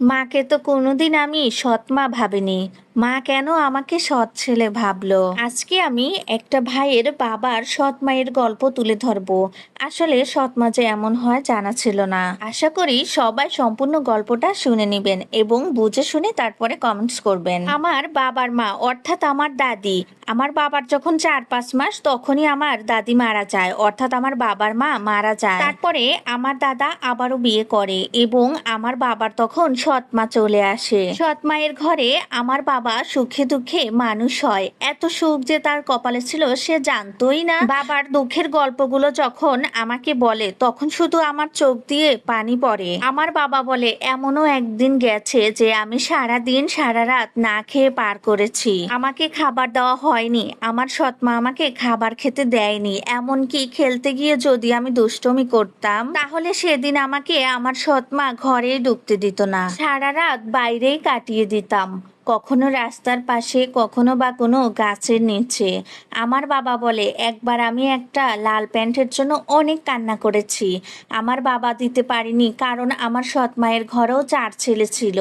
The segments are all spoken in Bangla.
মাকে তো কোনোদিন আমি সৎ মা ভাবিনি। মা কেন আমাকে সৎ ছেলে ভাবলো? আজকে আমি একটা ভাইয়ের বাবার সৎ মায়ের গল্প তুলে ধরবো। আসলে সৎ মা যে এমন হয় জানা ছিল না। আশা করি সবাই সম্পূর্ণ গল্পটা শুনে নেবেন এবং বুঝে শুনে তারপরে কমেন্টস করবেন। আমার বাবার মা, অর্থাৎ আমার দাদি, আমার বাবার যখন চার পাঁচ মাস তখনই আমার দাদি মারা যায়, অর্থাৎ আমার বাবার মা মারা যায়। তারপরে আমার দাদা আবারও বিয়ে করে এবং আমার বাবার তখন সৎ মা চলে আসে। সৎ মায়ের ঘরে আমার বাবা সুখে দুঃখে মানুষ হয়। এত সুখ যে তার কপালে ছিল, সে জানতোই না। বাবার দুঃখের গল্পগুলো যখন আমাকে বলে, তখন শুধু আমার চোখ দিয়ে পানি পড়ে। আমার বাবা বলে, এমনও একদিন গেছে যে আমি সারা দিন সারা রাত না খেয়ে পার করেছি। আমাকে খাবার দেওয়া হয়নি। আমার সৎমা আমাকে খাবার খেতে দেয়নি। এমনকি খেলতে গিয়ে যদি আমি দুষ্টমি করতাম, তাহলে সেদিন আমাকে আমার সৎমা ঘরে ঢুকতে দিত না। সারা রাত বাইরেই কাটিয়ে দিতাম। কখনো রাস্তার পাশে, কখনো বা কোনো গাছের নিচে। আমার বাবা বলে, একবার আমি একটা লাল প্যান্টের জন্য অনেক কান্না করেছি। আমার বাবা দিতে পারিনি কারণ আমার সৎ মায়ের ঘরেও চার ছেলে ছিল।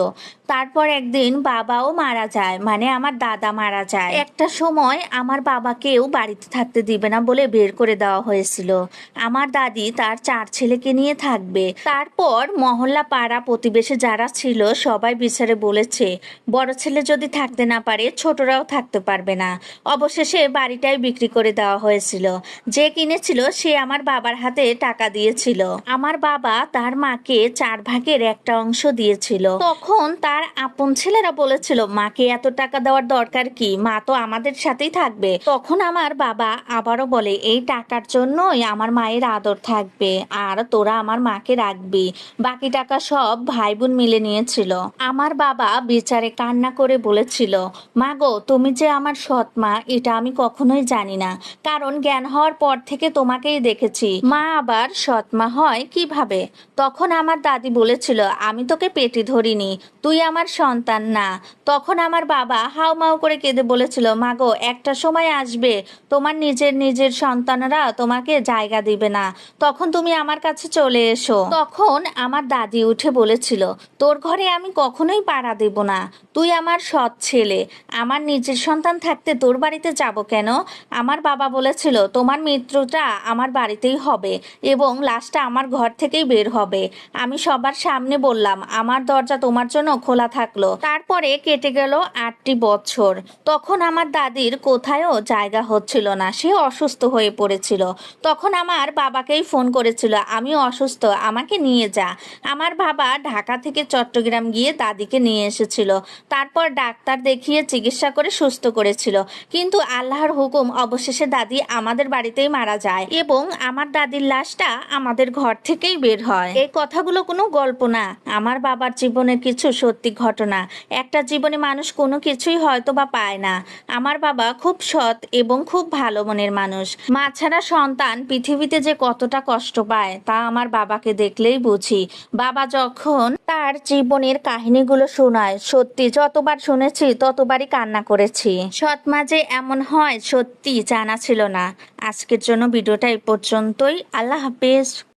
তারপর একদিন বাবাও মারা যায় মানে আমার দাদা মারা যায়। একটা সময় আমার বাবাকেও বাড়িতে থাকতে দিবে না বলে বের করে দেওয়া হয়েছিল। আমার দাদি তার চার ছেলেকে নিয়ে থাকবে। তারপর মহল্লা পাড়া প্রতিবেশী যারা ছিল সবাই বিচারে বলেছে, বড় ছেলে যদি থাকতে না পারে, ছোটরাও থাকতে পারবে না। অবশেষে বাড়িটাই বিক্রি করে দেওয়া হয়েছিল। যে কিনেছিল সে আমার বাবার হাতে টাকা দিয়েছিল। আমার বাবা তার মাকে চার ভাগের একটা অংশ দিয়েছিল। তখন তার আপন ছেলেরা বলেছিল, মাকে এত টাকা দেওয়ার দরকার কি? মা তো আমাদের সাথেই থাকবে। তখন আমার বাবা আবারও বলে, এই টাকার জন্যই আমার মায়ের আদর থাকবে আর তোরা আমার মাকে রাখবি। বাকি টাকা সব ভাই বোন মিলে নিয়েছিল। আমার বাবা বিচারে কান্না করে বলেছিল, মা গো, তুমি যে আমার সৎ মা, এটা আমি কখনোই জানি না। কারণ জ্ঞান হওয়ার পর থেকে তোমাকেই দেখেছি। মা আবার সৎ মা হয় কীভাবে? তখন আমার দাদি বলেছিল, আমি তোকে পেটে ধরিনি। তুই আমার সন্তান না। তখন আমার বাবা হাউ মাউ করে কেঁদে বলেছিল, মা গো, একটা সময় আসবে, তোমার নিজের নিজের সন্তানরা তোমাকে জায়গা দিবে না। তখন তুমি আমার কাছে চলে এসো। তখন আমার দাদি উঠে বলেছিল, তোর ঘরে আমি কখনোই পাড়া দেব না। তুই আমার সৎ ছেলে। আমার নিজের সন্তান থাকতে তোর বাড়িতে যাব কেন? আমার বাবা বলেছিল, তোমার মৃত্যুটা আমার বাড়িতেই হবে এবং লাশটা আমার ঘর থেকেই বের হবে। আমি সবার সামনে বললাম, আমার দরজা তোমার জন্য খোলা থাকল। তারপরে কেটে গেল আটটি বছর। তখন আমার দাদির কোথায়ও জায়গা হচ্ছিল না। সে অসুস্থ হয়ে পড়েছিল। তখন আমার বাবাকেই ফোন করেছিল আমি অসুস্থ, আমাকে নিয়ে যা। আমার বাবা ঢাকা থেকে চট্টগ্রাম গিয়ে দাদিকে নিয়ে এসেছিল। তারপর ডাক্তার দেখিয়ে চিকিৎসা করে সুস্থ করেছিল। কিন্তু আল্লাহর হুকুম, অবশেষে দাদি আমাদের বাড়িতেই মারা যায় এবং আমার দাদির লাশটা আমাদের ঘর থেকেই বের হয়। এই কথাগুলো কোনো গল্প না। আমার বাবার জীবনের কিছু সত্যি ঘটনা। একটা জীবনে মানুষ কোনো কিছুই হয়তো বা পায় না। আমার বাবা খুব সৎ এবং খুব ভালো মনের মানুষ। মা ছাড়া সন্তান পৃথিবীতে যে কতটা কষ্ট পায় তা আমার বাবাকে দেখলেই বুঝি। বাবা যখন তার জীবনের কাহিনীগুলো শোনায়, সত্যি যতবার শুনেছি, ততবারই কান্না করেছি। সৎ মাঝে এমন হয় সত্যি জানা ছিল না। আজকের জন্য ভিডিওটা এই পর্যন্তই। আল্লাহ হাফিজ।